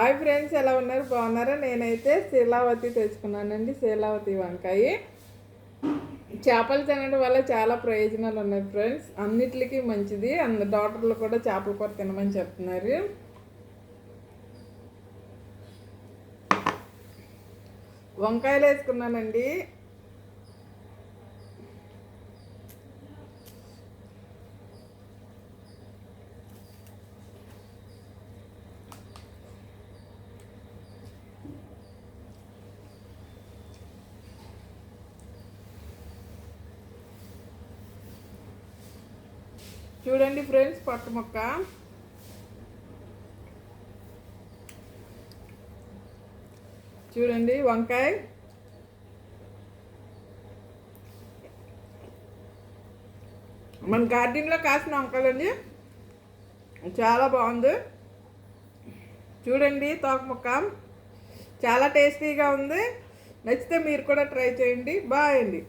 Hi friends ఎలా ఉన్నారు? బాగున్నారా? నేనైతే శీలావతి తెచ్చుకున్నానండి శీలావతి వంకాయ. చేపలు తినడం వల్ల చాలా ప్రయోజనాలు ఉన్నాయి ఫ్రెండ్స్. అన్నిటికీ మంచిది. అంద డాక్టర్లు కూడా చేపల కూర తినమని చెప్తున్నారు. వంకాయలు వేసుకున్నానండి. చూడండి ఫ్రెండ్స్ పట్టు మొక్క. చూడండి వంకాయ. మన గార్డెన్లో కాసిన వంకాయలండి. చాలా బాగుంది. చూడండి తోక మొక్క. చాలా టేస్టీగా ఉంది. నచ్చితే మీరు కూడా ట్రై చేయండి. బాయ్ అండి.